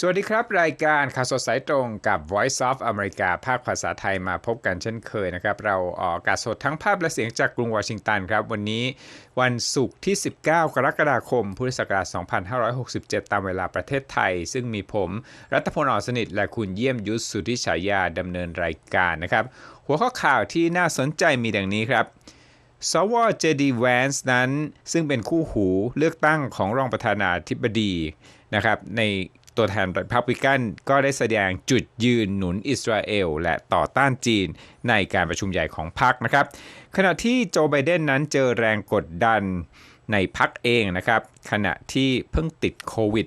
สวัสดีครับ รายการข่าวสดสายตรงกับ Voice of America ภาคภาษาไทยมาพบกันเช่นเคยนะครับ เราออกอากาศสดทั้งภาพและเสียงจากกรุงวอชิงตันครับ วันนี้วันศุกร์ที่ 19 กรกฎาคม พุทธศักราช 2567 ตามเวลาประเทศไทย ซึ่งมีผมรัตพลอ่อนสนิทและคุณเยี่ยมยุทธสุธิฉายาดำเนินรายการนะครับ หัวข้อข่าวที่น่าสนใจมีดังนี้ครับสวเจดีแวนส์นั้นซึ่งเป็นคู่หูเลือกตั้งของรองประธานาธิบดีนะครับใน ตัวแทนริพับลิกันก็ได้แสดงจุดยืนหนุนอิสราเอล และต่อต้านจีนในการประชุมใหญ่ของพรรคนะครับ ขณะที่โจไบเดนนั้นเจอแรงกดดันในพรรคเองนะครับ ขณะที่เพิ่งติดโควิด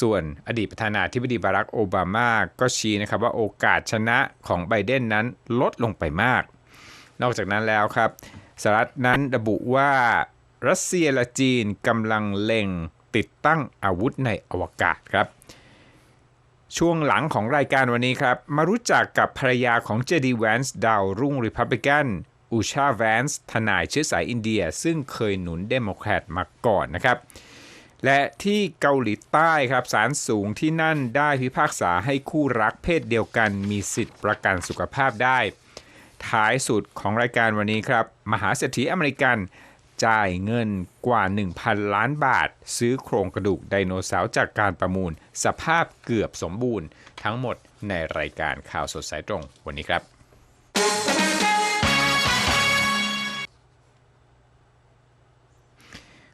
ส่วนอดีตประธานาธิบดีบารักโอบามาก็ชี้นะครับว่าโอกาสชนะของไบเดนนั้นลดลงไปมาก นอกจากนั้นแล้วครับสหรัฐนั้นระบุว่ารัสเซียและจีนกำลังเล็งติดตั้งอาวุธในอวกาศครับ ช่วงหลังของรายการวันนี้ครับ มารู้จักกับภรรยาของเจดีแวนส์ดาวรุ่งริพับลิกันอูชาแวนส์ทนายเชื้อสายอินเดีย ซึ่งเคยหนุนเดโมแครตมาก่อนนะครับ และที่เกาหลีใต้ครับศาลสูงที่นั่นได้พิพากษาให้คู่รักเพศเดียวกันมีสิทธิ์ประกันสุขภาพได้ ท้ายสุดของรายการวันนี้ครับ มหาเศรษฐีอเมริกัน จ่ายเงินกว่า 1,000 ล้านบาท ซื้อโครงกระดูกไดโนเสาร์จากการประมูล สภาพเกือบสมบูรณ์ ทั้งหมดในรายการข่าวสดสายตรงวันนี้ครับ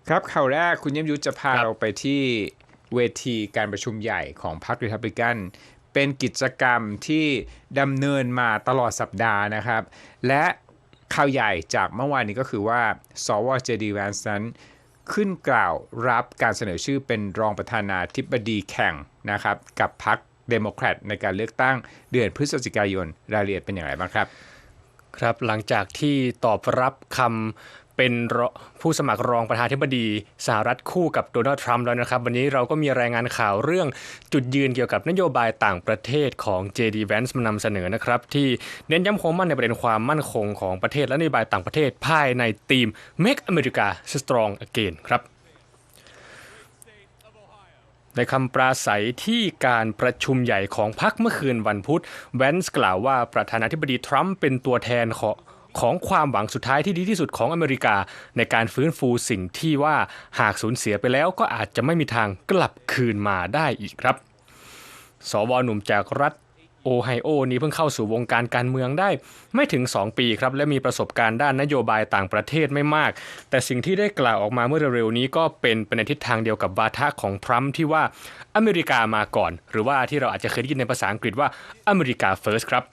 ครับข่าวแรกคุณเยี่ยมยุทธจะพาครับเราไปที่เวทีการประชุมใหญ่ของพรรครีพับลิกันเป็นกิจกรรมที่ดำเนินมาตลอดสัปดาห์นะครับ และ ข่าวใหญ่จากเมื่อวานนี้ก็คือว่าสวเจดีแวนส์นั้นขึ้นกล่าวรับการเสนอชื่อเป็นรองประธานาธิบดีแข่งนะครับ กับพรรคเดโมแครตในการเลือกตั้งเดือนพฤศจิกายนรายละเอียดเป็นอย่างไรบ้างครับ ครับหลังจากที่ตอบรับคำ เป็นผู้สมัครรองประธานาธิบดีสหรัฐคู่กับโดนัลด์ทรัมป์แล้วนะครับ วันนี้เราก็มีรายงานข่าวเรื่องจุดยืนเกี่ยวกับนโยบายต่างประเทศของ JD Vance มานำเสนอนะครับ ที่เน้นย้ำความมั่นในประเด็นความมั่นคงของประเทศและนโยบายต่างประเทศภายในธีม Make America Strong Again ครับในคำปราศัยที่การประชุมใหญ่ของพรรคเมื่อคืนวันพุธแวนส์กล่าวว่าประธานาธิบดีทรัมป์เป็นตัวแทนของ ของความหวังสุดท้ายที่ดีที่สุดของอเมริกา ในการฟื้นฟูสิ่งที่ว่าหากสูญเสียไปแล้วก็อาจจะไม่มีทางกลับคืนมาได้อีกครับ สวหนุ่มจากรัฐโอไฮโอนี้เพิ่งเข้าสู่วงการการเมืองได้ ไม่ถึง 2 ปีครับ และมีประสบการณ์ด้านนโยบายต่างประเทศไม่มาก แต่สิ่งที่ได้กล่าวออกมาเมื่อเร็วๆนี้ก็เป็นไปในทิศทางเดียวกับวาทะของทรัมป์ที่ว่าอเมริกามาก่อน หรือว่าที่เราอาจจะเคยได้ยินในภาษาอังกฤษว่าอเมริกา first ครับ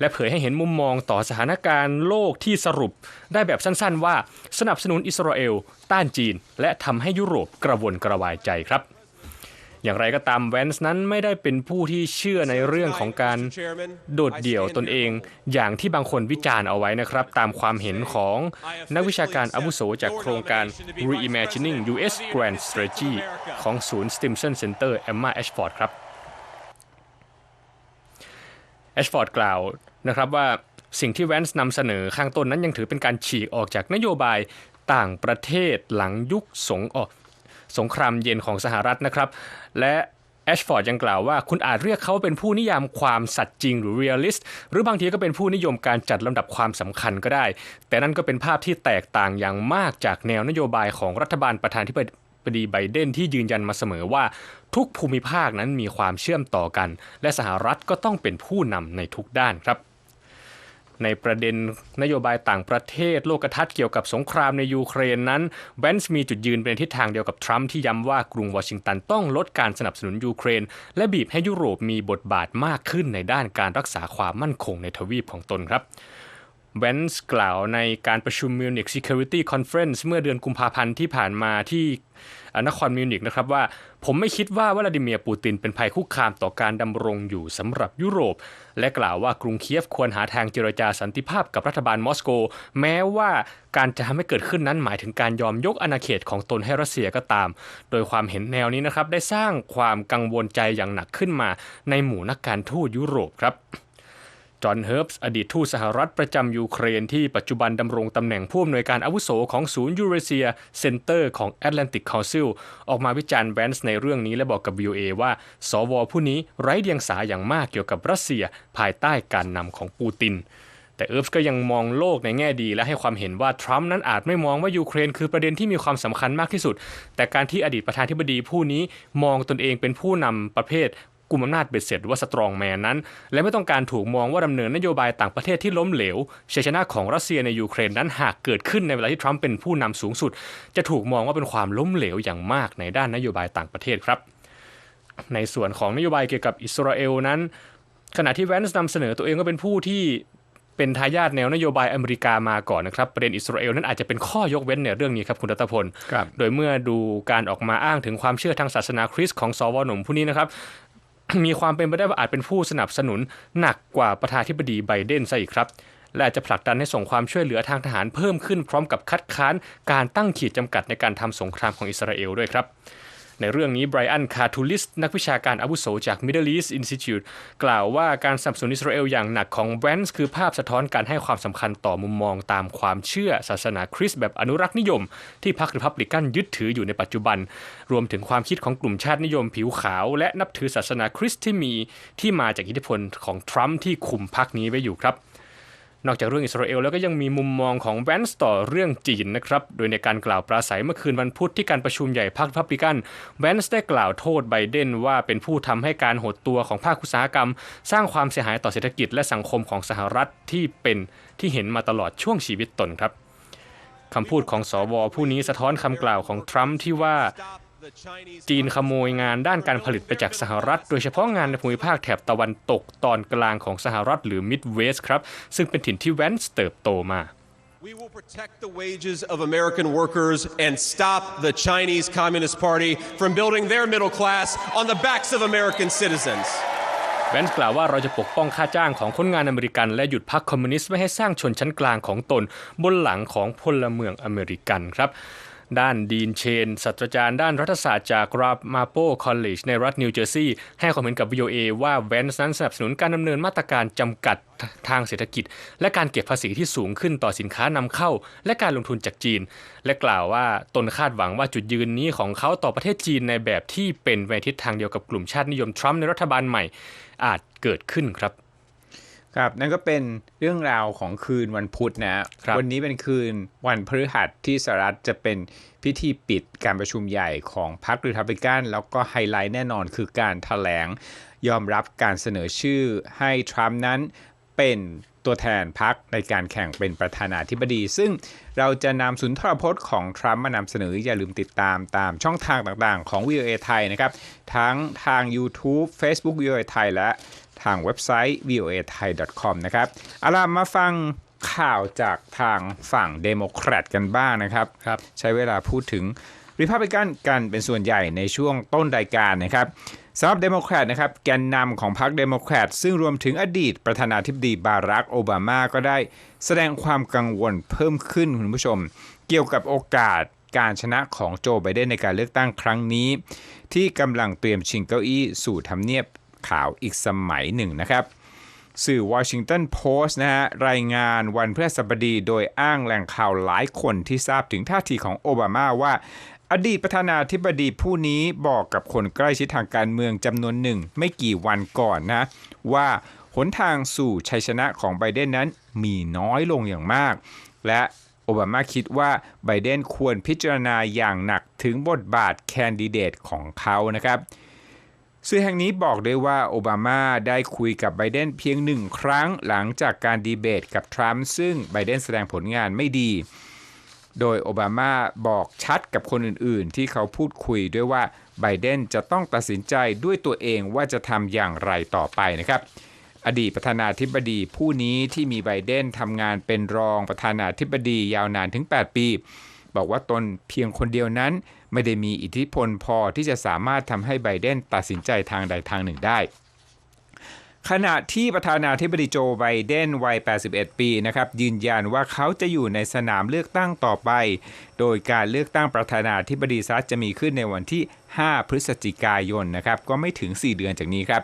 และเผยให้เห็นมุมมองต่อสถานการณ์โลกที่สรุปได้แบบสั้นๆ ว่าสนับสนุนอิสราเอล ต้านจีน และทำให้ยุโรปกระวนกระวายใจครับอย่างไรก็ตามแวนส์นั้นไม่ได้เป็นผู้ที่เชื่อในเรื่องของการโดดเดี่ยวตนเอง อย่างที่บางคนวิจารณ์เอาไว้นะครับ ตามความเห็นของนักวิชาการอาวุโสจากโครงการ Reimagining U.S. Grand Strategy ของศูนย์ Stimson Center Emma Ashford ครับ แอชฟอร์ดกล่าวนะครับว่าสิ่งที่แวนส์นำเสนอข้างต้นนั้นยังถือเป็นการฉีกออกจากนโยบายต่างประเทศหลังยุคสงออสงครามเย็นของสหรัฐนะครับ และแอชฟอร์ดยังกล่าวว่าคุณอาจเรียกเขาเป็นผู้นิยามความสัตย์จริงหรือ realist หรือบางทีก็เป็นผู้นิยมการจัดลำดับความสำคัญก็ได้ แต่นั่นก็เป็นภาพที่แตกต่างอย่างมากจากแนวนโยบายของรัฐบาลประธานที่ บดีไบเดนที่ยืนยันมาเสมอว่าทุกภูมิภาคนั้นมีความเชื่อมต่อกัน และสหรัฐก็ต้องเป็นผู้นำในทุกด้านครับ ในประเด็นนโยบายต่างประเทศโลกทัศน์เกี่ยวกับสงครามในยูเครนนั้นแวนส์มีจุดยืนเป็นทิศทางเดียวกับทรัมป์ที่ย้ำว่ากรุงวอชิงตันต้องลดการสนับสนุนยูเครน และบีบให้ยุโรปมีบทบาทมากขึ้นในด้านการรักษาความมั่นคงในทวีปของตนครับ แวนส์กล่าวในการประชุม Munich Security Conference เมื่อเดือนกุมภาพันธ์ที่ผ่านมาที่นครมิวนิกนะครับว่า ผมไม่คิดว่าวลาดิเมียร์ปูตินเป็นภัยคุกคามต่อการดำรงอยู่สำหรับยุโรป และกล่าวว่ากรุงเคียฟควรหาทางเจรจาสันติภาพกับรัฐบาลมอสโก แม้ว่าการจะทำให้เกิดขึ้นนั้นหมายถึงการยอมยกอาณาเขตของตนให้รัสเซียก็ตาม โดยความเห็นแนวนี้นะครับได้สร้างความกังวลใจอย่างหนักขึ้นมาในหมู่นักการทูตยุโรปครับ จอห์นเฮิร์บส์อดีตทูตสหรัฐประจำยูเครนที่ปัจจุบันดำรงตำแหน่งผู้อำนวยการอาวุโสของศูนย์ยูเรเซียเซ็นเตอร์ของ Atlantic Council ออกมาวิจารณ์แวนส์ในเรื่องนี้และบอกกับ VOA ว่า สวผู้นี้ไร้เดียงสาอย่างมากเกี่ยวกับรัสเซียภายใต้การนำของปูติน แต่เอิร์ฟก็ยังมองโลกในแง่ดีและให้ความเห็นว่า ทรัมป์นั้นอาจไม่มองว่ายูเครนคือประเด็นที่มีความสำคัญมากที่สุด แต่การที่อดีตประธานธิบดีผู้นี้มองตนเองเป็นผู้นำประเภท กลุ่มอำนาจเบ็ดเสร็จหรือว่าสตรองแมนนั้น และไม่ต้องการถูกมองว่าดำเนินนโยบายต่างประเทศที่ล้มเหลวชัยชนะของรัสเซียในยูเครนนั้นหากเกิดขึ้นในเวลาที่ทรัมป์เป็นผู้นำสูงสุด จะถูกมองว่าเป็นความล้มเหลวอย่างมากในด้านนโยบายต่างประเทศครับ ในส่วนของนโยบายเกี่ยวกับอิสราเอลนั้น ขณะที่แวนส์นำเสนอตัวเองก็เป็นผู้ที่เป็นทายาทแนวนโยบายอเมริกามาก่อนนะครับประเด็นอิสราเอลนั้นอาจจะเป็นข้อยกเว้นในเรื่องนี้ครับคุณรัตพล โดยเมื่อดูการออกมาอ้างถึงความเชื่อทางศาสนาคริสต์ของสวหนุ่มผู้นี้นะครับ มีความเป็นไปได้ว่าอาจเป็นผู้สนับสนุนหนักกว่าประธานาธิบดีไบเดนซะอีกครับ และอาจจะผลักดันให้ส่งความช่วยเหลือทางทหารเพิ่มขึ้นพร้อมกับคัดค้านการตั้งขีดจำกัดในการทำสงครามของอิสราเอลด้วยครับ ในเรื่องนี้ไบรอันคาทูลิสนักวิชาการอาวุโสจาก Middle East Institute กล่าวว่าการสนับสนุนอิสราเอลอย่างหนักของแวนส์คือภาพสะท้อนการให้ความสำคัญต่อมุมมองตามความเชื่อศาสนาคริสต์แบบอนุรักษ์นิยม ที่พรรคริพับลิกันยึดถืออยู่ในปัจจุบัน รวมถึงความคิดของกลุ่มชาตินิยมผิวขาว และนับถือศาสนาคริสต์ที่มีที่มาจากอิทธิพลของทรัมป์ที่คุมพรรคนี้ไว้อยู่ครับ นอกจากเรื่องอิสราเอลแล้วก็ยังมีมุมมองของแวนส์ต่อเรื่องจีนนะครับ โดยในการกล่าวปราศัยเมื่อคืนวันพุธที่การประชุมใหญ่พรรคพับลิกันแวนส์ได้กล่าวโทษไบเดนว่าเป็นผู้ทำให้การหดตัวของภาคอุตสาหกรรม สร้างความเสียหายต่อเศรษฐกิจและสังคมของสหรัฐที่เป็นที่เห็นมาตลอดช่วงชีวิตตนครับคำพูดของสวผู้นี้สะท้อนคำกล่าวของทรัมป์ที่ว่า จีนขโมยงานด้านการผลิตไปจากสหรัฐ โดยเฉพาะงานในภูมิภาคแถบตะวันตกตอนกลางของสหรัฐหรือมิดเวสครับ ซึ่งเป็นถิ่นที่แวนส์เติบโตมา We will protect the wages of American workers and stop the Chinese Communist Party from building their middle class on the backs of American citizens. แวนส์กล่าวว่าเราจะปกป้องค่าจ้างของคนงานอเมริกันและหยุดพรรคคอมมิวนิสต์ไม่ให้สร้างชนชั้นกลางของตนบนหลังของพลเมืองอเมริกันครับ ด้านดีนเชนศาสตราจารย์ด้านรัฐศาสตร์จากราบมาโปคอลเลจในรัฐนิวเจอร์ซีย์ให้ความเห็นกับ VOA ว่าแวนส์นั้นสนับสนุนการดำเนินมาตรการจำกัดทางเศรษฐกิจ และการเก็บภาษีที่สูงขึ้นต่อสินค้านำเข้า และการลงทุนจากจีน และกล่าวว่าตนคาดหวังว่าจุดยืนนี้ของเขาต่อประเทศจีนในแบบที่เป็นไปทิศทางเดียวกับกลุ่มชาตินิยมทรัมป์ในรัฐบาลใหม่ อาจเกิดขึ้นครับ ครับนั่นก็เป็นเรื่องราวของคืนวันพุธนะฮะครับวันนี้เป็นคืนวันพฤหัสที่สหรัฐจะเป็นพิธีปิดการประชุมใหญ่ของพรรครีพับลิกันแล้วก็ไฮไลท์แน่นอนคือการถแถลงยอมรับการเสนอชื่อให้ทรัมป์นั้นเป็นตัวแทนพรรคในการแข่งเป็นประธานาธิบดี ซึ่งเราจะนำสุนทรพจน์ของทรัมป์มานำเสนอ อย่าลืมติดตามตามช่องทางต่างๆ ของ VOA ไทยนะครับ ทั้งทาง YouTube Facebook VOA ไทยและ ทางเว็บไซต์ voa thai com นะครับเอาล่ะมาฟังข่าวจากทางฝั่งเดโมแครตกันบ้างนะครับครับใช้เวลาพูดถึงริพับลิกันกันเป็นส่วนใหญ่ในช่วงต้นรายการนะครับสำหรับเดโมแครตนะครับแกนนำของพรรคเดโมแครตซึ่งรวมถึงอดีตประธานาธิบดีบารักโอบามาก็ได้แสดงความกังวลเพิ่มขึ้นคุณผู้ชม เกี่ยวกับโอกาสการชนะของโจไบเดนในการเลือกตั้งครั้งนี้ ที่กำลังเตรียมชิงเก้าอี้สู่ทำเนียบ ขาวอีกสมัยหนึ่งนะครับสื่อวอชิงตันโพสต์นะฮะรายงานวันพฤหัสบดีโดยอ้างแหล่งข่าวหลายคนที่ทราบถึงท่าทีของโอบามาว่า อดีตประธานาธิบดีผู้นี้บอกกับคนใกล้ชิดทางการเมืองจำนวนหนึ่งไม่กี่วันก่อนนะ ว่าหนทางสู่ชัยชนะของไบเดนนั้นมีน้อยลงอย่างมาก และโอบามาคิดว่าไบเดนควรพิจารณาอย่างหนักถึงบทบาทแคนดิเดตของเขานะครับ สื่อแห่งนี้บอกด้วยว่าโอบามาได้คุยกับไบเดนเพียงหนึ่งครั้งหลังจากการดีเบตกับทรัมป์ซึ่งไบเดนแสดงผลงานไม่ดี โดยโอบามาบอกชัดกับคนอื่นๆ ที่เขาพูดคุยด้วยว่าไบเดนจะต้องตัดสินใจด้วยตัวเองว่าจะทำอย่างไรต่อไปนะครับ อดีตประธานาธิบดีผู้นี้ที่มีไบเดนทำงานเป็นรองประธานาธิบดียาวนานถึง 8 ปี บอกว่าตนเพียงคนเดียวนั้น ไม่ได้มีอิทธิพลพอที่จะสามารถทำให้ไบเดนตัดสินใจทางใดทางหนึ่งได้ขณะที่ประธานาธิบดีโจไบเดนวัย 81 ปีนะครับยืนยันว่าเขาจะอยู่ในสนามเลือกตั้งต่อไป โดยการเลือกตั้งประธานาธิบดีสหรัฐจะมีขึ้นในวันที่ 5 พฤศจิกายนนะครับก็ไม่ถึง 4 เดือนจากนี้ครับ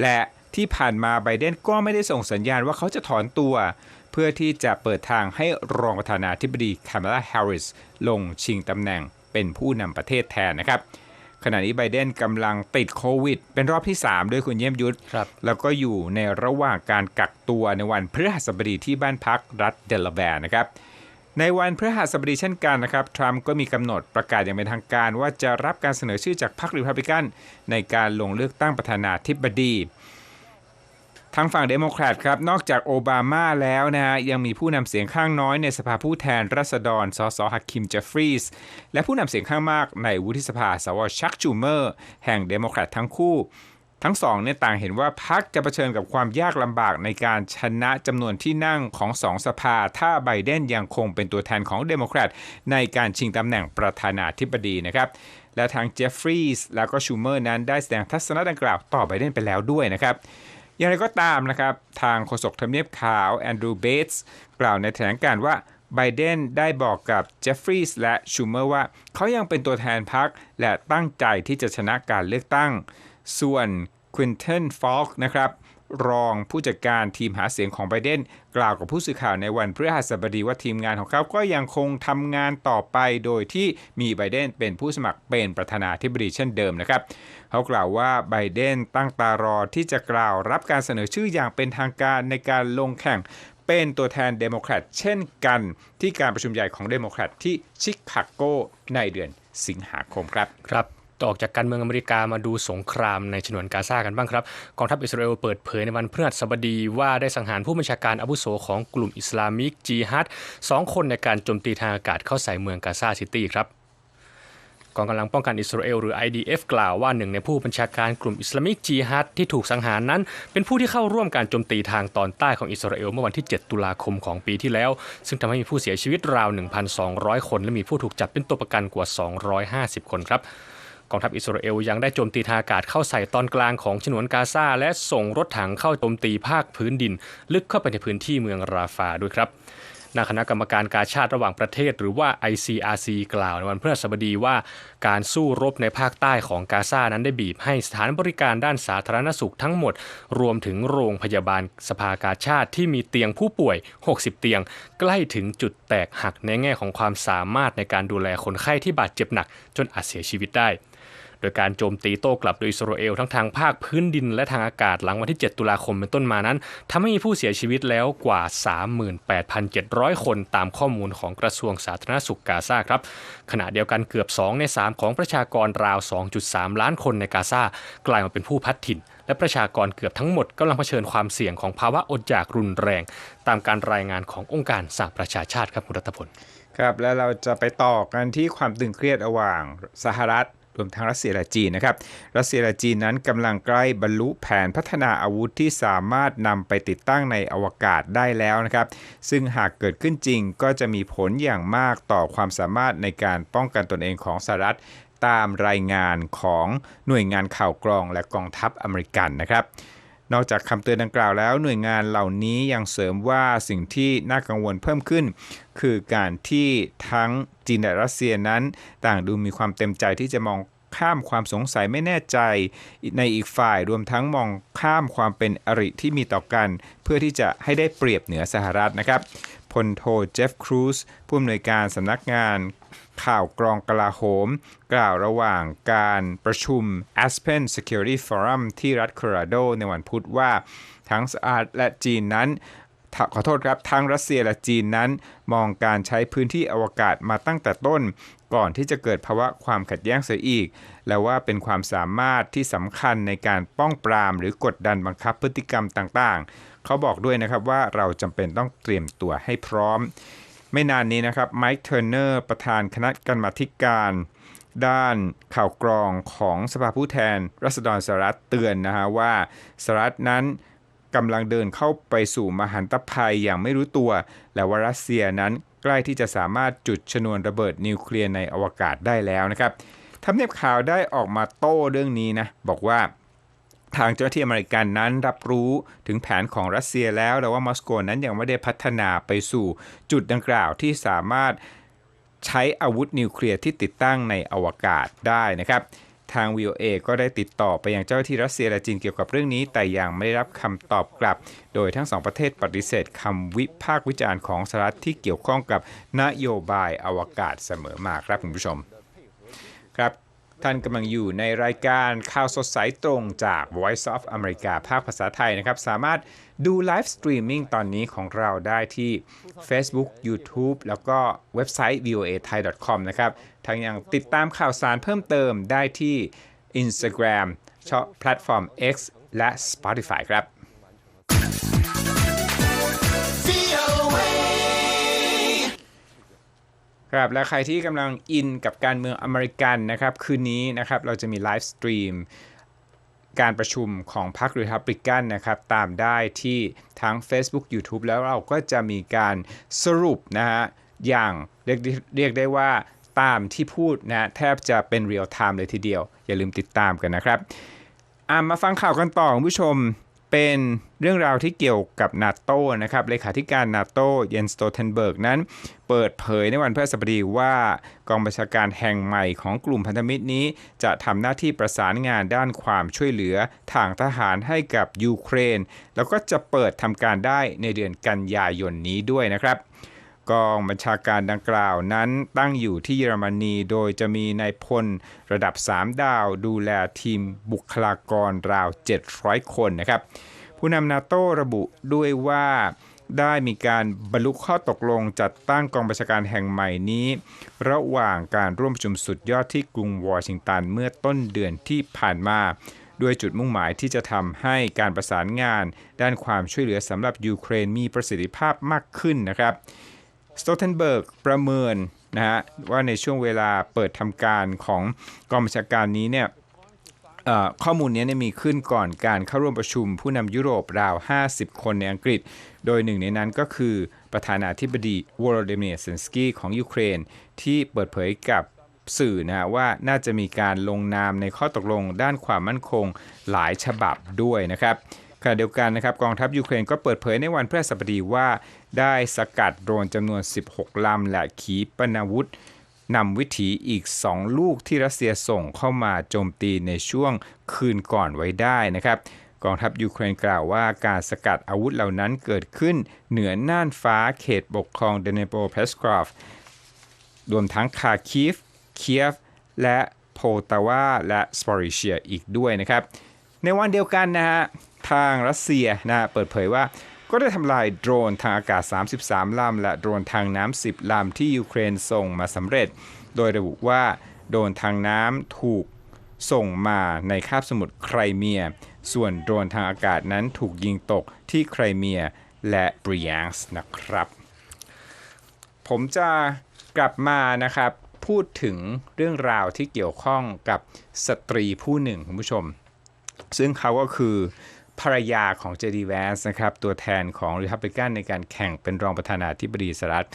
และที่ผ่านมาไบเดนก็ไม่ได้ส่งสัญญาณว่าเขาจะถอนตัว เพื่อที่จะเปิดทางให้รองประธานาธิบดีคามาลาแฮร์ริสลงชิงตำแหน่ง เป็นผู้นำประเทศแทนนะครับขณะนี้ไบเดนกำลังติดโควิด เป็นรอบที่ 3 ด้วยคุณเยี่ยมยุทธครับแล้วก็อยู่ในระหว่างการกักตัวในวันพฤหัสบดีที่บ้านพักรัฐเดลาแวร์นะครับ ในวันพฤหัสบดีเช่นกันนะครับ ทรัมป์ก็มีกำหนดประกาศอย่างเป็นทางการว่าจะรับการเสนอชื่อจากพรรครีพับลิกันในการลงเลือกตั้งประธานาธิบดีทางฝั่งเดโมแครตครับ นอกจากโอบามาแล้วนะฮะยังมีผู้นำเสียงข้างน้อยในสภาผู้แทนราษฎรสสฮักคิมเจฟฟรีสและผู้นำเสียงข้างมากในวุฒิสภาสวชักจูเมอร์ แห่งเดโมแครตทั้งคู่ ทั้งสองเนี่ยต่างเห็นว่าพรรคจะเผชิญกับความยากลำบากในการชนะจำนวนที่นั่งของสองสภา ถ้าไบเดนยังคงเป็นตัวแทนของเดโมแครตในการชิงตำแหน่งประธานาธิบดีนะครับและทางเจฟฟรีสแล้วก็ชูเมอร์นั้นได้แสดงทัศนะดังกล่าวต่อไบเดนไปแล้วด้วยนะครับ อย่างไรก็ตามนะครับ ทางโฆษกทำเนียบขาวแอนดรูว์เบตส์กล่าวในแถลงการ์ว่าไบเดนได้บอกกับเจฟฟรีย์และชูเมอร์ว่า เขายังเป็นตัวแทนพรรคและตั้งใจที่จะชนะการเลือกตั้ง ส่วน ควินเทนฟอลค์นะครับรองผู้จัดการทีมหาเสียงของไบเดนกล่าวกับผู้สื่อข่าวในวันพฤหัสบดีว่าทีมงานของเขาก็ยังคงทำงานต่อไปโดยที่มีไบเดนเป็นผู้สมัครเป็นประธานาธิบดีเช่นเดิมนะครับ เขากล่าวว่าไบเดนตั้งตารอที่จะกล่าวรับการเสนอชื่ออย่างเป็นทางการในการลงแข่งเป็นตัวแทนเดโมแครตเช่นกันที่การประชุมใหญ่ของเดโมแครตที่ชิคาโกในเดือนสิงหาคมครับครับ ออกจากการเมืองอเมริกามาดูสงครามในฉนวนกาซากันบ้างครับกองทัพอิสราเอลเปิดเผยในวันพฤหัสบดีว่าได้สังหารผู้บัญชาการอาวุโสของกลุ่มอิสลามิกจีฮัดสองคนในการโจมตีทางอากาศเข้าใส่เมืองกาซาซิตี้ครับกองกำลังป้องกันอิสราเอลหรือ IDF กล่าวว่าหนึ่งในผู้บัญชาการกลุ่มอิสลามิกจีฮัดที่ถูกสังหารนั้น เป็นผู้ที่เข้าร่วมการโจมตีทางตอนใต้ของอิสราเอลเมื่อวันที่ 7 ตุลาคมของปีที่แล้ว ซึ่งทำให้มีผู้เสียชีวิตราว 1,200 คน และมีผู้ถูกจับเป็นตัวประกันกว่า 250 คนครับ กองทัพอิสราเอลยังได้โจมตีทางอากาศเข้าใส่ตอนกลางของฉนวนกาซาและส่งรถถังเข้าโจมตีภาคพื้นดิน ลึกเข้าไปในพื้นที่เมืองราฟาด้วยครับนาคณะกรรมการการชาติระหว่างประเทศหรือว่า ICRC กล่าวในวันพฤหัสบดีว่า การสู้รบในภาคใต้ของกาซานั้นได้บีบให้สถานบริการด้านสาธารณสุขทั้งหมด รวมถึงโรงพยาบาลสภากาชาติที่มีเตียงผู้ป่วย 60 เตียง ใกล้ถึงจุดแตกหักในแง่ของความสามารถในการดูแลคนไข้ที่บาดเจ็บหนักจนอาจเสียชีวิตได้ โดยการโจมตีโต้กลับโดยอิสราเอลทั้งทางภาคพื้นดินและทางอากาศหลังวันที่ 7 ตุลาคมเป็นต้นมานั้นทำให้มีผู้เสียชีวิตแล้วกว่า 38,700 คนตามข้อมูลของกระทรวงสาธารณสุขกาซาครับขณะเดียวกันเกือบ 2 ใน 3 ของประชากรราว 2.3 ล้านคนในกาซากลายมาเป็นผู้พัดถิ่น และประชากรเกือบทั้งหมดกำลังเผชิญความเสี่ยงของภาวะอดอยากรุนแรง ตามการรายงานขององค์การสหประชาชาติครับคุณรัตพลครับ แล้วเราจะไปต่อกันที่ความตึงเครียดระหว่างสหรัฐ รวมทั้งรัสเซียและจีนนะครับ รัสเซียและจีนนั้นกำลังใกล้บรรลุแผนพัฒนาอาวุธที่สามารถนำไปติดตั้งในอวกาศได้แล้วนะครับ ซึ่งหากเกิดขึ้นจริงก็จะมีผลอย่างมากต่อความสามารถในการป้องกันตนเองของสหรัฐตามรายงานของหน่วยงานข่าวกรองและกองทัพอเมริกันนะครับ นอกจากคำเตือนดังกล่าวแล้วหน่วยงานเหล่านี้ยังเสริมว่าสิ่งที่น่ากังวลเพิ่มขึ้น คือการที่ทั้งจีนและรัสเซียนั้น ต่างดูมีความเต็มใจที่จะมองข้ามความสงสัยไม่แน่ใจในอีกฝ่ายรวมทั้งมองข้ามความเป็นอริที่มีต่อกัน เพื่อที่จะให้ได้เปรียบเหนือสหรัฐนะครับ พลโทเจฟครูซผู้อำนวยการสำนักงานข่าวกรองกลาโหม กล่าวระหว่างการประชุม Aspen Security Forum ที่รัฐโคโลราโดในวันพุธว่าทั้งสหรัฐและจีนนั้น ขอโทษครับทั้งรัสเซียและจีนนั้น มองการใช้พื้นที่อวกาศมาตั้งแต่ต้น ก่อนที่จะเกิดภาวะความขัดแย้งเสียอีก และว่าเป็นความสามารถที่สำคัญในการป้องปราม หรือกดดันบังคับพฤติกรรมต่างๆ เขาบอกด้วยนะครับว่าเราจำเป็นต้องเตรียมตัวให้พร้อม ไม่นานนี้นะครับไมค์เทอร์เนอร์ประธานคณะกรรมาธิการด้านข่าวกรองของสภาผู้แทนรัษฎรสหรัฐเตือนนะฮะว่าสหรัฐนั้น กำลังเดินเข้าไปสู่มหันตภัยอย่างไม่รู้ตัว และว่ารัสเซียนั้นใกล้ที่จะสามารถจุดชนวนระเบิดนิวเคลียร์ในอวกาศได้แล้วนะครับทำเนียบข่าวได้ออกมาโต้เรื่องนี้นะบอกว่าทางเจ้าหน้าที่อเมริกันนั้นรับรู้ถึงแผนของรัสเซียแล้วแต่ว่ามอสโกนั้นยังไม่ได้พัฒนาไปสู่จุดดังกล่าวที่สามารถใช้อาวุธนิวเคลียร์ที่ติดตั้งในอวกาศได้นะครับ ทาง VOA ก็ได้ติดต่อไปยังเจ้าหน้าที่รัสเซียและจีนเกี่ยวกับเรื่องนี้ แต่ยังไม่ได้รับคำตอบกลับ โดยทั้งสองประเทศปฏิเสธคำวิพากษ์วิจารณ์ของสหรัฐที่เกี่ยวข้องกับนโยบายอวกาศเสมอมาครับคุณผู้ชม ครับ ท่านกำลังอยู่ในรายการข่าวสดสายตรงจาก Voice of America ภาคภาษาไทยนะครับ สามารถดูไลฟ์สตรีมมิ่งตอนนี้ของเราได้ที่ Facebook YouTube แล้วก็เว็บไซต์ voa thai com นะครับทั้งยังติดตามข่าวสารเพิ่มเติมได้ที่ Instagram ช่องแพลตฟอร์ม X และ Spotify ครับ ครับและใครที่กำลังอินกับการเมืองอเมริกันนะครับ คืนนี้นะครับเราจะมีไลฟ์สตรีมการประชุมของพรรครีพับลิกันนะครับ ตามได้ที่ทั้ง Facebook YouTube แล้วเราก็จะมีการสรุปนะฮะ อย่างเรียกเรียกได้ว่าตามที่พูดนะแทบจะเป็นเรียลไทม์เลยทีเดียว อย่าลืมติดตามกันนะครับอะมาฟังข่าวกันต่อคุณผู้ชม เป็นเรื่องราวที่เกี่ยวกับนาโต้นะครับเลขาธิการนาโต้เยนสโตเทนเบิร์กนั้น เปิดเผยในวันพฤหัสบดีว่ากองบัญชาการแห่งใหม่ของกลุ่มพันธมิตรนี้ จะทำหน้าที่ประสานงานด้านความช่วยเหลือทางทหารให้กับยูเครน แล้วก็จะเปิดทำการได้ในเดือนกันยายนนี้ด้วยนะครับ กองบัญชาการดังกล่าวนั้นตั้งอยู่ที่เยอรมนีโดยจะมีนายพลระดับ 3 ดาวดูแลทีมบุคลากรราว 700 คนนะครับ ผู้นำนาโต้ระบุด้วยว่าได้มีการบรรลุข้อตกลงจัดตั้งกองบัญชาการแห่งใหม่นี้ ระหว่างการร่วมประชุมสุดยอดที่กรุงวอชิงตันเมื่อต้นเดือนที่ผ่านมาด้วยจุดมุ่งหมายที่จะทำให้การประสานงาน ด้านความช่วยเหลือสำหรับยูเครนมีประสิทธิภาพมากขึ้นนะครับ สโตเทนเบิร์กประเมินนะฮะว่าในช่วงเวลาเปิดทำการของกองบัญชาการนี้เนี่ยข้อมูลนี้มีขึ้นก่อนการเข้าร่วมประชุมผู้นำยุโรปราว 50 คนในอังกฤษ โดยหนึ่งในนั้นก็คือประธานาธิบดีวโรเดมีร์เซนสกี้ของยูเครน ที่เปิดเผยกับสื่อนะฮะว่าน่าจะมีการลงนามในข้อตกลงด้านความมั่นคงหลายฉบับด้วยนะครับ ขณะเดียวกันนะครับกองทัพยูเครนก็เปิดเผยในวันพฤหัสบดีว่าได้สกัดโดรนจำนวน 16 ลำและขีปนาวุธนำวิถีอีก 2 ลูกที่รัสเซียส่งเข้ามาโจมตีในช่วงคืนก่อนไว้ได้นะครับกองทัพยูเครนกล่าวว่าการสกัดอาวุธเหล่านั้นเกิดขึ้นเหนือน่านฟ้าเขตปกครองเดเนโปเพสกรอฟรวมทั้งคาคีฟ เคียฟ และโพตาวาและสปอริเชียอีกด้วยนะครับ ในวันเดียวกันนะฮะ ทางรัสเซียนะเปิดเผยว่าก็ได้ทำลายโดรนทางอากาศ 33 ลำ และโดรนทางน้ำ 10 ลำ ที่ยูเครนส่งมาสำเร็จ โดยระบุว่าโดรนทางน้ำถูกส่งมาในคาบสมุทรไครเมีย ส่วนโดรนทางอากาศนั้นถูกยิงตกที่ไครเมียและบริยังส์นะครับ ผมจะกลับมานะครับ พูดถึงเรื่องราวที่เกี่ยวข้องกับสตรีผู้หนึ่งคุณผู้ชม ซึ่งเขาก็คือ ภรรยาของเจดีแวนส์นะครับ ตัวแทนของริพับลิกันในการแข่งเป็นรองประธานาธิบดีสหรัฐ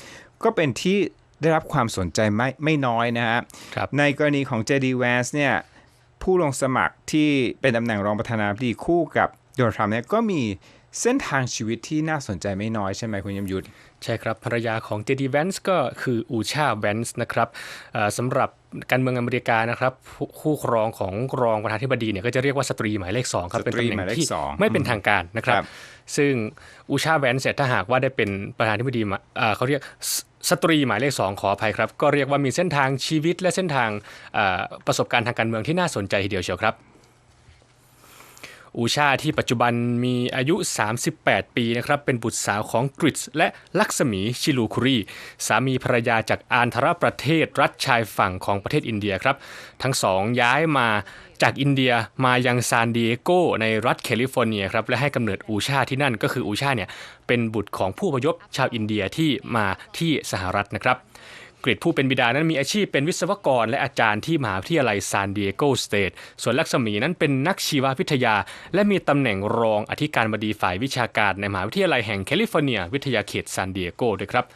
ก็เป็นที่ได้รับความสนใจไม่ไม่น้อยนะฮะครับในกรณีของ JD Vance เนี่ยผู้ลงสมัครที่เป็นตำแหน่งรองประธานาธิบดีคู่กับโดนัลด์ทรัมป์เนี่ยก็มีเส้นทางชีวิตที่น่าสนใจไม่น้อยใช่ไหมคุณยมยุทธใช่ครับ ภรรยาของ JD Vance ก็คืออูชา Vance นะครับเอ่อสำหรับ การเมืองอเมริกานะครับคู่คู่ครองของรองประธานาธิบดีเนี่ยก็จะเรียกว่าสตรีหมายเลข2ครับสเป็นตรีตำแหน่หมายงเลขที่สองไม่เป็นทางการนะครับครับซึ่งอูชา Vance เนี่ยถ้าหากว่าได้เป็นประธานาธิบดีมาเอ่อเขาเรียกสสตรีหมายเลข2ขออภัยครับ ก็เรียกว่ามีเส้นทางชีวิตและเส้นทางเอ่อประสบการณ์ทางการเมืองที่น่าสนใจทีเดียวเชียวครับ อูชาที่ปัจจุบันมีอายุ 38 ปีนะครับเป็นบุตรสาวของกริชและลักษมีชิลูคุรีสามีภรรยาจากอานธรประเทศรัฐชายฝั่งของประเทศอินเดียครับ ทั้งสองย้ายมาจากอินเดียมายังซานดิเอโกในรัฐแคลิฟอร์เนียครับและให้กำเนิดอูชาที่นั่นก็คืออูชาเนี่ยเป็นบุตรของผู้พยพชาวอินเดียที่มาที่สหรัฐนะครับ กริดผู้เป็นบิดานั้นมีอาชีพเป็นวิศวกรและอาจารย์ที่มหาวิทยาลัยซานดิเอโกสเตทส่วนลักษมีนั้นเป็นนักชีววิทยา และมีตำแหน่งรองอธิการบดีฝ่ายวิชาการในมหาวิทยาลัยแห่งแคลิฟอร์เนีย วิทยาเขตซานดิเอโกด้วยครับ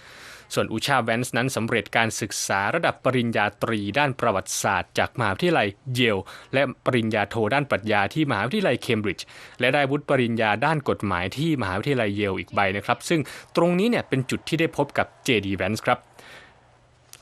ส่วนอูชาแวนส์นั้นสำเร็จการศึกษาระดับปริญญาตรีด้านประวัติศาสตร์ จากมหาวิทยาลัยเยล และปริญญาโทด้านปรัชญาที่มหาวิทยาลัยเคมบริดจ์และได้วุฒิปริญญาด้านกฎหมายที่มหาวิทยาลัยเยลอีกใบนะครับ ซึ่งตรงนี้เนี่ยเป็นจุดที่ได้พบกับ J.D. Vance ครับ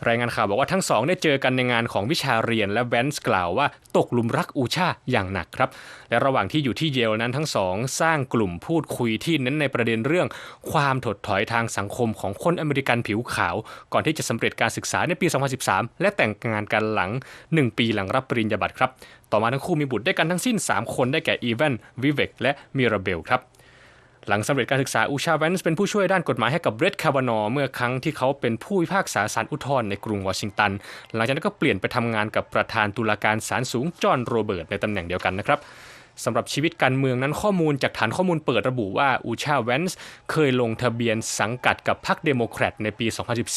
รายงานข่าวบอกว่าทั้งสองได้เจอกันในงานของวิชาเรียนและแวนส์กล่าวว่าตกหลุมรักอูชาอย่างหนักครับ และระหว่างที่อยู่ที่เยลนั้นทั้งสองสร้างกลุ่มพูดคุยที่เน้นในประเด็นเรื่อง ความถดถอยทางสังคมของคนอเมริกันผิวขาว ก่อนที่จะสำเร็จการศึกษาในปี 2013 และแต่งงานกันหลัง 1 ปีหลังรับปริญญาบัตรครับ ต่อมาทั้งคู่มีบุตรได้กันทั้งสิ้น 3 คนได้แก่อีแวนวิเวกและมิราเบลครับ หลังสำเร็จการศึกษาอูชาแวนส์เป็นผู้ช่วยด้านกฎหมายให้กับเบรดคาวานอเมื่อครั้งที่เขาเป็นผู้พิพากษาศาลอุทธรณ์ในกรุงวอชิงตัน หลังจากนั้นก็เปลี่ยนไปทำงานกับประธานตุลาการศาลสูงจอห์นโรเบิร์ตในตำแหน่งเดียวกันนะครับ สำหรับชีวิตการเมืองนั้นข้อมูลจากฐานข้อมูลเปิดระบุว่าอูชาแวนส์เคยลงทะเบียนสังกัดกับพรรคเดโมแครตในปี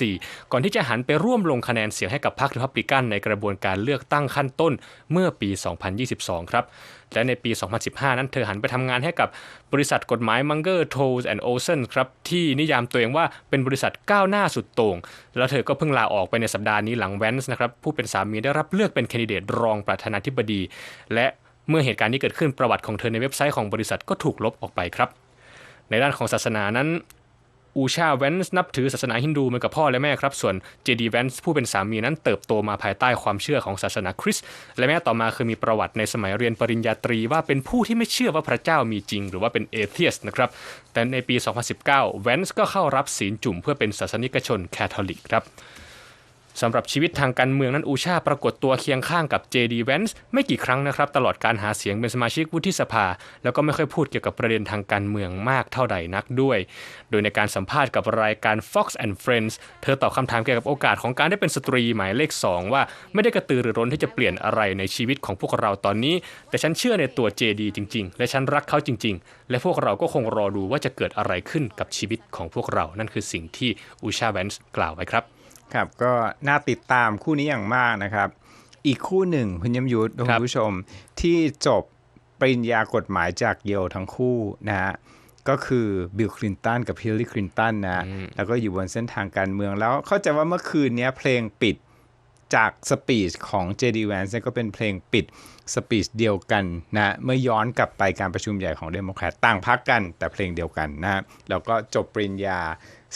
2014 ก่อนที่จะหันไปร่วมลงคะแนนเสียงให้กับพรรครีพับลิกันในกระบวนการเลือกตั้งขั้นต้นเมื่อปี 2022 ครับ และในปี 2015 นั้นเธอหันไปทำงานให้กับบริษัทกฎหมาย Munger Tolles and Olsen ครับ ที่นิยามตัวเองว่าเป็นบริษัทก้าวหน้าสุดโต่ง แล้วเธอก็เพิ่งลาออกไปในสัปดาห์นี้หลังแวนส์นะครับผู้เป็นสามีได้รับเลือกเป็นแคนดิเดตรองประธานาธิบดี และ เมื่อเหตุการณ์นี้เกิดขึ้นประวัติของเธอในเว็บไซต์ของบริษัทก็ถูกลบออกไปครับ ในด้านของศาสนานั้นอูชาแวนส์นับถือศาสนาฮินดูเหมือนกับพ่อและแม่ครับ ส่วนเจดีแวนส์ผู้เป็นสามีนั้นเติบโตมาภายใต้ความเชื่อของศาสนาคริสต์และแม้ต่อมาเคยมีประวัติในสมัยเรียนปริญญาตรีว่าเป็นผู้ที่ไม่เชื่อว่าพระเจ้ามีจริง หรือว่าเป็นเอเทียสนะครับ แต่ในปี 2019แวนส์ก็เข้ารับศีลจุ่มเพื่อเป็นศาสนิกชนแคทอลิกครับ สำหรับชีวิตทางการเมืองนั้นอูชาปรากฏตัวเคียงข้างกับ JD Vance ไม่กี่ครั้งนะครับตลอดการหาเสียงเป็นสมาชิกวุฒิสภา แล้วก็ไม่ค่อยพูดเกี่ยวกับประเด็นทางการเมืองมากเท่าใดนักด้วย โดยในการสัมภาษณ์กับรายการ Fox and Friends เธอตอบคำถามเกี่ยวกับโอกาสของการได้เป็นสตรีหมายเลข 2 ว่าไม่ได้กระตือรือร้นที่จะเปลี่ยนอะไรในชีวิตของพวกเราตอนนี้ แต่ฉันเชื่อในตัว JD จริง ๆ และฉันรักเขาจริง ๆ และพวกเราก็คงรอดูว่าจะเกิดอะไรขึ้นกับชีวิตของพวกเรานั่นคือสิ่งที่อูชาแวนส์กล่าวไว้ครับ ครับก็น่าติดตามคู่นี้อย่างมากนะครับ อีกคู่หนึ่งคุณยมยุทธครัคุบณผู้ชม ที่จบปริญญากฎหมายจากเยลทั้งคู่นะฮะก็คือบิลคลินตันกับฮิลลารีคลินตันนะ แล้วก็อยู่บนเส้นทางการเมืองแล้วเข้าใจว่าเมื่อคืนนี้เพลงปิดจากสปีชของ JD Vance เนี่ยก็เป็นเพลงปิดสปีชเดียวกันนะเมื่อย้อนกลับไปการประชุมใหญ่ของเดโมแครตต่างพักกันแต่เพลงเดียวกันนะแล้วก็จบปริญญา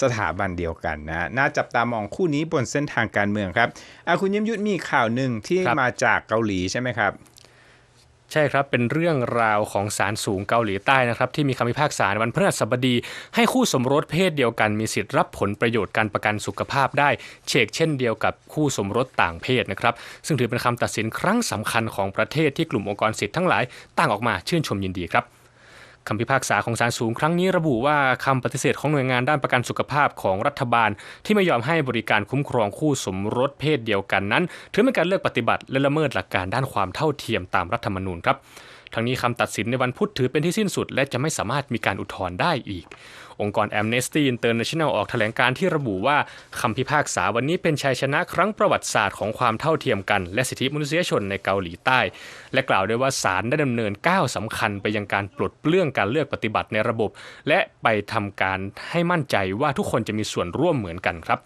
สถาบันเดียวกันนะน่าจับตามองคู่นี้บนเส้นทางการเมืองครับอะคุณยิ้มยุทธมีข่าวหนึ่งที่ครับมาจากเกาหลีใช่ไหมครับใช่ครับ เป็นเรื่องราวของศาลสูงเกาหลีใต้นะครับ ที่มีคำพิพากษาในวันพฤหัสบดี ให้คู่สมรสเพศเดียวกันมีสิทธิ์รับผลประโยชน์การประกันสุขภาพได้ เชกเช่นเดียวกับคู่สมรสต่างเพศนะครับ ซึ่งถือเป็นคำตัดสินครั้งสำคัญของประเทศที่กลุ่มองค์กรสิทธิ์ทั้งหลายต่างออกมาชื่นชมยินดีครับ คำพิพากษาของศาลสูงครั้งนี้ระบุว่าคำปฏิเสธของหน่วยงานด้านประกันสุขภาพของรัฐบาล ที่ไม่ยอมให้บริการคุ้มครองคู่สมรสเพศเดียวกันนั้น ถือเป็นการเลือกปฏิบัติและละเมิดหลักการด้านความเท่าเทียมตามรัฐธรรมนูญครับทั้งนี้คำตัดสินในวันพุธถือเป็นที่สิ้นสุด และจะไม่สามารถมีการอุทธรณ์ได้อีก องค์กร Amnesty International ออกแถลงการที่ระบุว่าคำพิพากษาวันนี้เป็นชัยชนะครั้งประวัติศาสตร์ของความเท่าเทียมกัน และสิทธิมนุษยชนในเกาหลีใต้ และกล่าวด้วยว่าศาลได้ดำเนินก้าวสำคัญไปยังการปลดเปลื้องการเลือกปฏิบัติในระบบ และไปทำการให้มั่นใจว่าทุกคนจะมีส่วนร่วมเหมือนกันครับ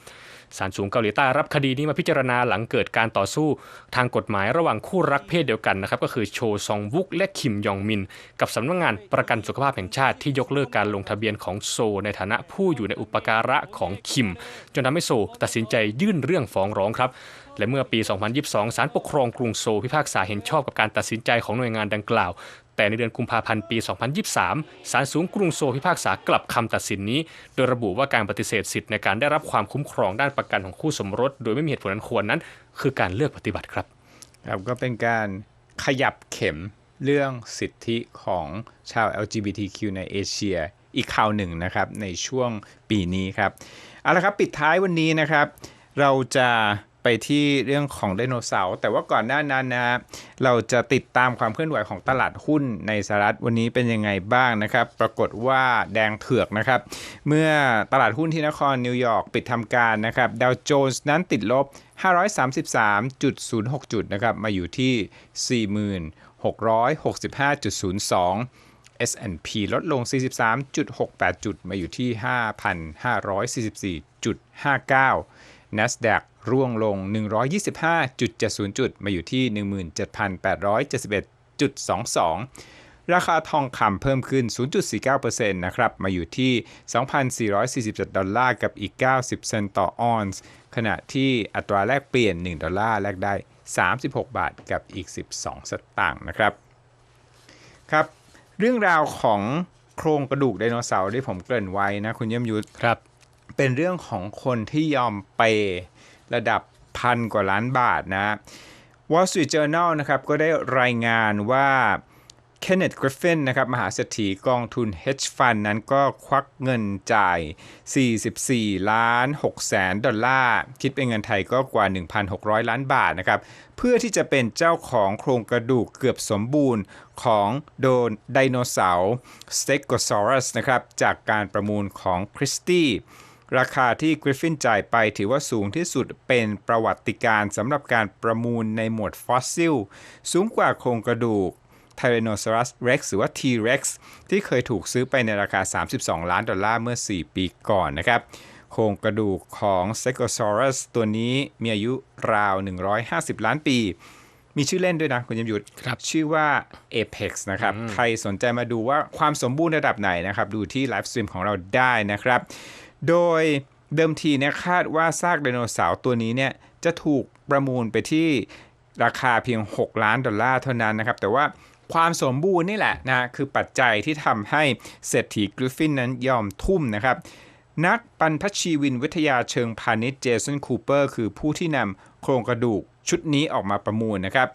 ศาลสูงเกาหลีใต้รับคดีนี้มาพิจารณาหลังเกิดการต่อสู้ทางกฎหมายระหว่างคู่รักเพศเดียวกันนะครับก็คือโชซองวุกและคิมยองมิน กับสำนักงานประกันสุขภาพแห่งชาติที่ยกเลิกการลงทะเบียนของโซ ในฐานะผู้อยู่ในอุปการะของคิม จนทำให้โซตัดสินใจยื่นเรื่องฟ้องร้องครับและเมื่อปี 2022 ศาลปกครองกรุงโซพิพากษาเห็นชอบกับการตัดสินใจของหน่วยงานดังกล่าว แต่ในเดือนกุมภาพันธ์ปี 2023 ศาลสูงกรุงโซลพิพากษากลับคำตัดสินนี้ โดยระบุว่าการปฏิเสธสิทธิ์ในการได้รับความคุ้มครองด้านประกันของคู่สมรส โดยไม่มีเหตุผลอันควรนั้น คือการเลือกปฏิบัติครับครับก็เป็นการขยับเข็มเรื่องสิทธิของชาว LGBTQ ในเอเชียอีกข่าวหนึ่งนะครับในช่วงปีนี้ครับเอาละครับปิดท้ายวันนี้นะครับ เราจะ ไปที่เรื่องของไดโนเสาร์แต่ว่าก่อนหน้านั้นนะเราจะติดตามความเคลื่อนไหวของตลาดหุ้นในสหรัฐวันนี้เป็นยังไงบ้างนะครับ ปรากฏว่าแดงเถือกนะครับ เมื่อตลาดหุ้นที่นครนิวยอร์กปิดทำการนะครับดาวโจนส์นั้นติดลบ 533.06 จุดนะครับมาอยู่ที่ 4665.02 S&P ลดลง 43.68 จุด มาอยู่ที่ 5,544.59 NASDAQ ร่วงลง 125.70 จุด มาอยู่ที่ 17,871.22 ราคาทองคำเพิ่มขึ้น 0.49%นะครับ มาอยู่ที่ 2,447 ดอลลาร์กับอีก 90 เซนต์ต่อออนซ์ ขณะที่อัตราแลกเปลี่ยน 1 ดอลลาร์แลกได้ 36 บาทกับอีก 12 สตางค์นะครับ ครับ เรื่องราวของโครงกระดูกไดโนเสาร์ที่ผมเกริ่นไว้นะ คุณเยี่ยมยุทธครับ เป็นเรื่องของคนที่ยอมเประดับพันกว่าล้านบาทนะ Wall Street Journal นะครับก็ได้รายงานว่า Kenneth Griffin นะครับมหาเศรษฐีกองทุน hedge fund นั้นก็ควักเงินจ่าย 44 ล้าน6แสนดอลลาร์ คิดเป็นเงินไทยก็กว่า 1,600 ล้านบาทนะครับ เพื่อที่จะเป็นเจ้าของโครงกระดูกเกือบสมบูรณ์ของโดนไดโนเสาร์ Stegosaurus นะครับ จากการประมูลของคริสตี้ ราคาที่กริฟฟินจ่ายไปถือว่าสูงที่สุดเป็นประวัติการณ์สำหรับการประมูลในหมวดฟอสซิล สูงกว่าโครงกระดูก Tyrannosaurus Rex หรือว่า T-Rex ที่เคยถูกซื้อไปในราคา 32 ล้านดอลลาร์เมื่อ 4 ปีก่อนนะครับ โครงกระดูกของ Stegosaurus ตัวนี้มีอายุราว 150 ล้านปี มีชื่อเล่นด้วยนะ คุณยมยุทธครับชื่อว่า Apex นะครับ ใครสนใจมาดูว่าความสมบูรณ์ระดับไหนนะครับ ดูที่ไลฟ์สตรีมของเราได้นะครับ โดยเดิมทีเนี่ยคาดว่าซากไดโนเสาร์ตัวนี้เนี่ยจะถูกประมูลไปที่ราคาเพียง 6 ล้านดอลลาร์เท่านั้นนะครับ แต่ว่าความสมบูรณ์นี่แหละนะคือปัจจัยที่ทำให้เศรษฐีกริฟฟินนั้นยอมทุ่มนะครับนักปันพชีวินวิทยาเชิงพาณิชย์เจสันคูเปอร์คือผู้ที่นำโครงกระดูกชุดนี้ออกมาประมูลนะครับ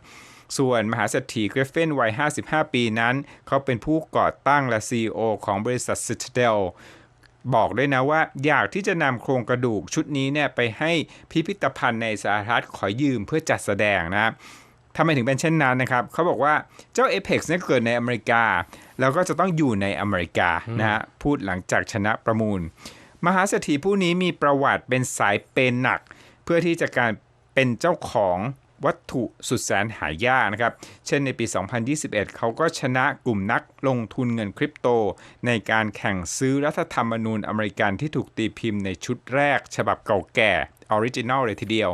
ส่วนมหาเศรษฐีกริฟฟินวัย 55 ปีนั้น เขาเป็นผู้ก่อตั้งและ CEO ของบริษัท Citadel บอกด้วยนะว่า อยากที่จะนำโครงกระดูกชุดนี้เนี่ยไปให้พิพิธภัณฑ์ในสหรัฐขอยืมเพื่อจัดแสดงนะทำไมถึงเป็นเช่นนั้นนะครับเขาบอกว่าเจ้า Apex เนี่ยเกิดในอเมริกา แล้วก็จะต้องอยู่ในอเมริกานะฮะพูดหลังจากชนะประมูล มหาเศรษฐีผู้นี้มีประวัติเป็นสายเปนหนัก เพื่อที่จะการเป็นเจ้าของ วัตถุสุดแสนหายากนะครับ เช่นในปี 2021 เขาก็ชนะกลุ่มนักลงทุนเงินคริปโต ในการแข่งซื้อรัฐธรรมนูญอเมริกันที่ถูกตีพิมพ์ในชุดแรก ฉบับเก่าแก่ออริจินอลเลยทีเดียว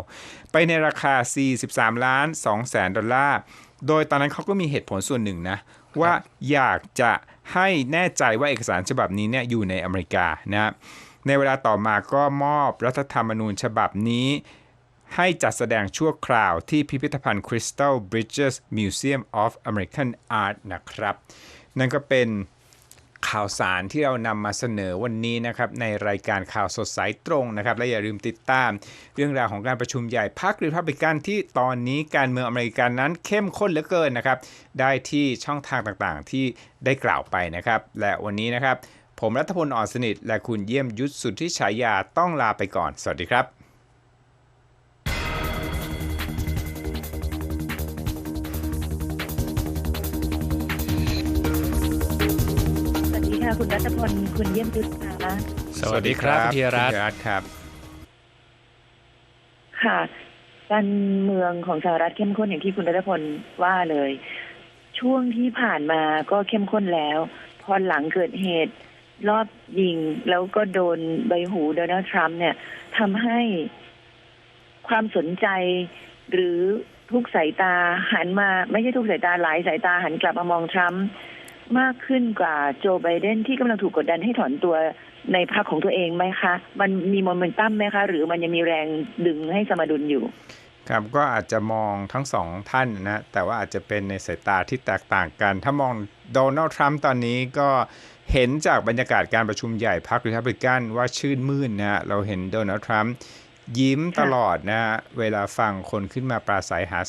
ไปในราคา 43 ล้าน2แสนดอลลาร์ โดยตอนนั้นเขาก็มีเหตุผลส่วนหนึ่งนะ ว่าอยากจะให้แน่ใจว่าเอกสารฉบับนี้เนี่ยอยู่ในอเมริกานะในเวลาต่อมาก็มอบรัฐธรรมนูญฉบับนี้ ให้จัดแสดงชั่วคราวที่พิพิธภัณฑ์ Crystal Bridges Museum of American Art นะครับ นั่นก็เป็นข่าวสารที่เรานำมาเสนอวันนี้นะครับในรายการข่าวสดสายตรงนะครับ และอย่าลืมติดตาม เรื่องราวของการประชุมใหญ่พรรครีพับลิกันที่ตอนนี้การเมืองอเมริกันนั้นเข้มข้นเหลือเกินนะครับ ได้ที่ช่องทางต่างๆ ที่ได้กล่าวไปนะครับ และวันนี้นะครับ ผมรัฐพลอ่อนสนิท และคุณเยี่ยมยุทธสุทธิฉายาต้องลาไปก่อน สวัสดีครับ ค่ะ คุณรัตพลคุณเยี่ยมยุทธค่ะสวัสดีครับคุณธีรรัตน์คุณธีรัตน์ครับ ค่ะการเมืองของสหรัฐเข้มข้นอย่างที่คุณรัตพลว่าเลย ช่วงที่ผ่านมาก็เข้มข้นแล้ว พอหลังเกิดเหตุ รอบยิงแล้วก็โดนใบหูโดนัลด์ทรัมป์เนี่ยทำให้ความสนใจหรือทุกสายตาหันมา ไม่ใช่ทุกสายตาหลายสายตาหันกลับมามองทรัมป์ มากขึ้นกว่าโจไบเดนที่กำลังถูกกดดันให้ถอนตัวในพรรคของตัวเองไหมคะ มันมีโมเมนตัมไหมคะ หรือมันยังมีแรงดึงให้สมดุลอยู่ ครับก็อาจจะมองทั้งสองท่านนะ แต่ว่าอาจจะเป็นในสายตาที่แตกต่างกัน ถ้ามองโดนัลด์ทรัมป์ตอนนี้ก็เห็นจากบรรยากาศการประชุมใหญ่พรรครีพับลิกันว่าชื่นมื่นนะเราเห็นโดนัลด์ทรัมป์ยิ้มตลอดนะเวลาฟังคนขึ้นมาปราศัยหา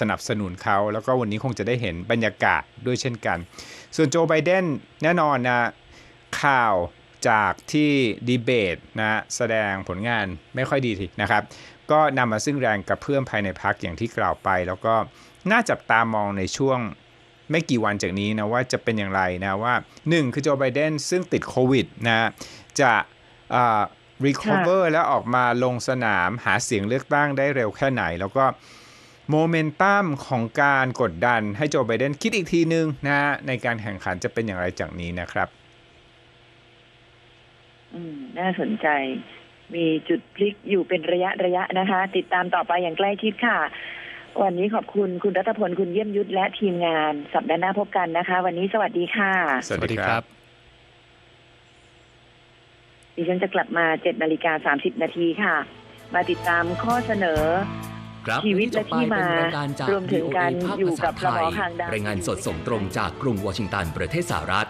สนับสนุนเขา แล้วก็วันนี้คงจะได้เห็นบรรยากาศด้วยเช่นกัน ส่วนโจไบเดนแน่นอนนะข่าวจากที่ดีเบตนะแสดงผลงานไม่ค่อยดีทีนะครับ ก็นำมาซึ่งแรงกระเพื่อมภายในพักอย่างที่กล่าวไป แล้วก็น่าจับตามองในช่วงไม่กี่วันจากนี้นะว่าจะเป็นอย่างไรนะว่า 1 คือโจไบเดนซึ่งติดโควิดนะจะอ่า recover แล้วออกมาลงสนามหาเสียงเลือกตั้งได้เร็วแค่ไหน แล้วก็ โมเมนตัมของการกดดันให้โจไบเดนคิดอีกทีนึงนะในการแข่งขันจะเป็นอย่างไรจากนี้นะครับ อืม น่าสนใจมีจุดพลิกอยู่เป็นระยะระยะนะคะ ติดตามต่อไปอย่างใกล้ชิดค่ะ วันนี้ขอบคุณคุณรัตพลคุณเยี่ยมยุทธและทีมงาน สัปดาห์หน้าพบกันนะคะ วันนี้สวัสดีค่ะ สวัสดีครับดิฉันจะกลับมา7นาฬิกา30นาทีค่ะ มาติดตามข้อเสนอ ครับชีวิตและที่มาวันนี้จบไปเป็นรายการจากรวมถึงการ VOA ภาคอยู่ภาษากับไทระหอยหางดาวรายงานสดส่งตรงจากกรุงวอชิงตันประเทศสหรัฐ